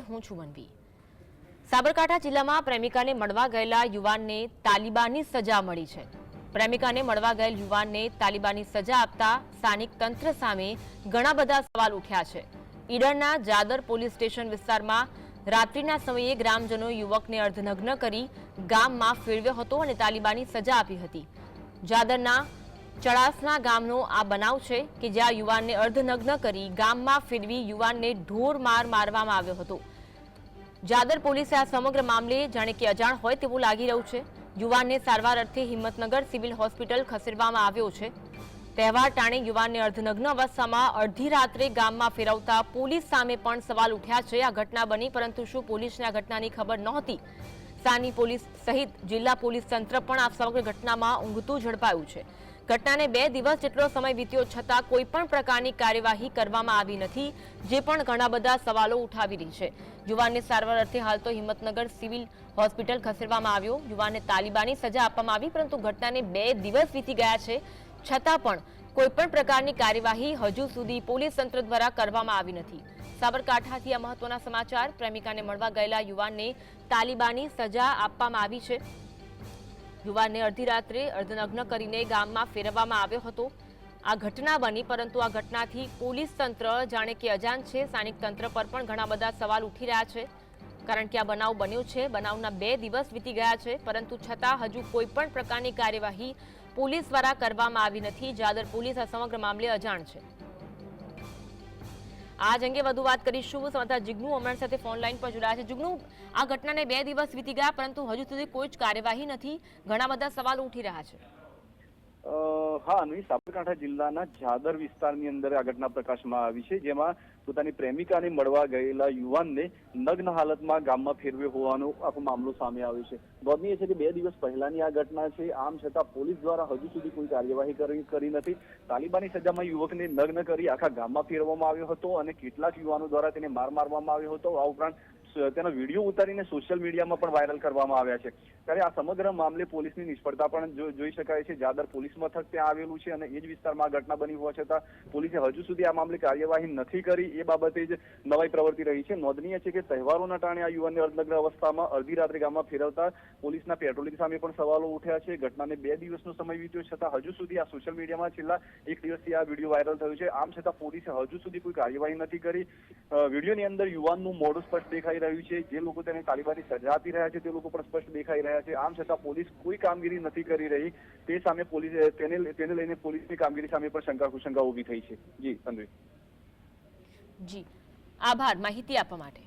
હું છું મનવી. સાબરકાંઠા જિલ્લામાં પ્રેમિકાને મળવા ગયેલા યુવાનને તાલિબાની સજા મળી છે. પ્રેમિકાને મળવા ગયેલ યુવાનને તાલિબાની સજા આપતા સ્થાનિક તંત્ર સામે ઘણા બધા સવાલ ઉઠ્યા છે. ઈડરના જાદર પોલીસ સ્ટેશન વિસ્તારમાં રાત્રિના સમયે ગ્રામજનો યુવકને અર્ધનગ્ન કરી ગામમાં ફેરવ્યો હતો અને તાલિબાની સજા આપી હતી. જાદરના ચડાસના ગામનો આ બનાવ છે કે જ્યાં યુવાનને અર્ધનગ્ન કરી ગામમાં ફેરવી યુવાનને ઢોર માર મારવામાં આવ્યો હતો. જાદર પોલીસે આ સમગ્ર મામલે જાણે કે અજાણ હોય તેવું લાગી રહ્યું છે. યુવાનને સારવાર અર્થે હિંમતનગર સિવિલ હોસ્પિટલ ખસેડવામાં આવ્યો છે. તહેવાર ટાણે યુવાનને અર્ધનગ્ન અવસ્થામાં અડધી રાત્રે ગામમાં ફેરવતા પોલીસ સામે પણ સવાલ ઉઠ્યા છે. આ ઘટના બની, પરંતુ શું પોલીસને આ ઘટનાની ખબર નહોતી? સ્થાનિક પોલીસ સહિત જિલ્લા પોલીસ તંત્ર પણ આ સમગ્ર ઘટનામાં ઊંઘતું ઝડપાયું છે. ઘટનાને બે દિવસ જેટલો સમય વીત્યો છતાં કોઈ પણ પ્રકારની કાર્યવાહી કરવામાં આવી નથી, જે પણ ઘણા બધા સવાલો ઉઠાવી રહી છે. યુવાનને સારવાર અર્થે હાલ તો હિંમતનગર સિવિલ હોસ્પિટલ ખસેડવામાં આવ્યો. યુવાનને તાલિબાની સજા આપવામાં આવી, પરંતુ ઘટનાને બે દિવસ વીતી ગયા છે. છતાં પણ કોઈ પણ પ્રકારની કાર્યવાહી હજુ સુધી પોલીસ તંત્ર દ્વારા કરવામાં આવી નથી. સાબરકાંઠાથી આ મહત્વના સમાચાર. પ્રેમિકાને મળવા ગયેલા યુવાનને તાલિબાની સજા આપવામાં આવી છે. યુવાનને અડધી રાત્રે અર્ધનગ્ન કરીને ગામમાં ફેરવવામાં આવ્યો હતો. આ ઘટના બની, પરંતુ આ ઘટનાથી પોલીસ તંત્ર જાણે કે અજાણ છે. સ્થાનિક તંત્ર પર પણ ઘણા બધા સવાલ ઉઠી રહ્યા છે. કારણ કે આ બનાવ બન્યો છે. બનાવના બે દિવસ વીતી ગયા છે, પરંતુ છતાં હજુ કોઈ પણ પ્રકારની કાર્યવાહી પોલીસ દ્વારા કરવામાં આવી નથી. જાદર પોલીસ આ સમગ્ર મામલે અજાણ છે. આજ અંગે વધુ વાત કરીશું. સમાચાર જિગ્નુ અમારી સાથે ફોન લાઈન પર જોડાયા છે. જિગ્નુ, આ ઘટનાને બે દિવસ વીતી ગયા, પરંતુ હજુ સુધી કોઈ જ કાર્યવાહી નથી. ઘણા બધા સવાલો ઉઠી રહ્યા છે. હા, અન્વી, સાબરકાંઠા જિલ્લાના જાદર વિસ્તારની અંદર આ ઘટના પ્રકાશમાં આવી છે, જેમાં પોતાની પ્રેમિકાને મળવા ગયેલા યુવાનને નગ્ન હાલતમાં ગામમાં ફેરવ્યો હોવાનો આખો મામલો સામે આવ્યો છે. નોંધનીય છે કે બે દિવસ પહેલાની આ ઘટના છે, આમ છતાં પોલીસ દ્વારા હજુ સુધી કોઈ કાર્યવાહી કરી નથી. તાલિબાની સજામાં યુવકને નગ્ન કરી આખા ગામમાં ફેરવવામાં આવ્યો હતો અને કેટલાક યુવાનો દ્વારા તેને માર મારવામાં આવ્યો હતો. આ ઉપરાંત તેનો વીડિયો ઉતારીને સોશિયલ મીડિયામાં પણ વાયરલ કરવામાં આવ્યા છે. ત્યારે આ સમગ્ર મામલે પોલીસની નિષ્ફળતા પણ જોઈ શકાય છે. જાદર પોલીસ મથક ત્યાં આવેલું છે અને એ જ વિસ્તારમાં ઘટના બની હોવા છતાં પોલીસે હજુ સુધી આ મામલે કાર્યવાહી નથી કરી. એ બાબતે જ નવાઈ પ્રવર્તી રહી છે. નોંધનીય છે કે તહેવારોના ટાણે આ યુવાનને અર્ધનગ્ન અવસ્થામાં અડધી રાત્રે ગામમાં ફેરવતા પોલીસના પેટ્રોલિંગ સામે પણ સવાલો ઉઠ્યા છે. ઘટનાને બે દિવસનો સમય વીત્યો છતાં હજુ સુધી આ સોશિયલ મીડિયામાં છેલ્લા એક દિવસથી આ વીડિયો વાયરલ થયો છે. આમ છતાં પોલીસે હજુ સુધી કોઈ કાર્યવાહી નથી કરી. વિડીયોની અંદર યુવાનનું મોઢું સ્પષ્ટ દેખાઈ રહ્યું છે, જે લોકો તેને તાલિબાની સજા આપી રહ્યા છે, તે લોકો પણ સ્પષ્ટ દેખાઈ રહ્યા છે. આમ છતાં પોલીસ કોઈ કામગીરી નથી કરી રહી. તે સામે પોલીસ, તેને તેને લઈને પોલીસની કામગીરી સામે પણ શંકા કુશંકા ઊભી થઈ છે. જી અન્વી જી. આભાર. માહિતી આપવા માટે.